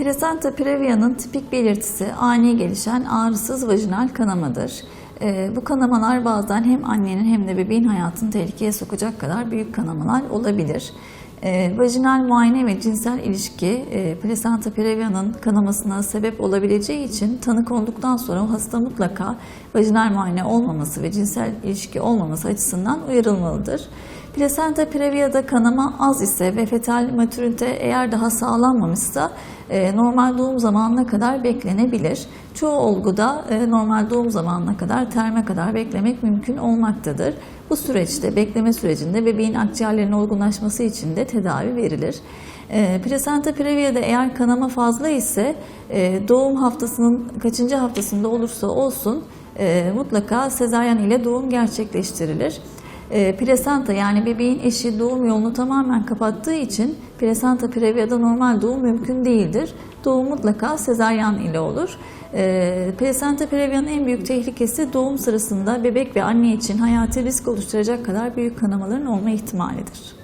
Plasenta previa'nın tipik belirtisi ani gelişen ağrısız vajinal kanamadır. Ee, bu kanamalar bazen hem annenin hem de bebeğin hayatını tehlikeye sokacak kadar büyük kanamalar olabilir. Ee, vajinal muayene ve cinsel ilişki e, plasenta previa'nın kanamasına sebep olabileceği için tanı konulduktan sonra o hasta mutlaka vajinal muayene olmaması ve cinsel ilişki olmaması açısından uyarılmalıdır. Plasenta previa'da kanama az ise ve fetal matürite eğer daha sağlanmamışsa e, normal doğum zamanına kadar beklenebilir. Çoğu olguda e, normal doğum zamanına kadar terme kadar beklemek mümkün olmaktadır. Bu süreçte bekleme sürecinde bebeğin akciğerlerinin olgunlaşması için de tedavi verilir. E, Plasenta previa'da eğer kanama fazla ise doğum haftasının kaçıncı haftasında olursa olsun mutlaka sezaryen ile doğum gerçekleştirilir. E, plasenta yani bebeğin eşi doğum yolunu tamamen kapattığı için plasenta previa'da normal doğum mümkün değildir. Doğum mutlaka sezaryen ile olur. E, plasenta previa'nın en büyük tehlikesi doğum sırasında bebek ve anne için hayati risk oluşturacak kadar büyük kanamaların olma ihtimalidir.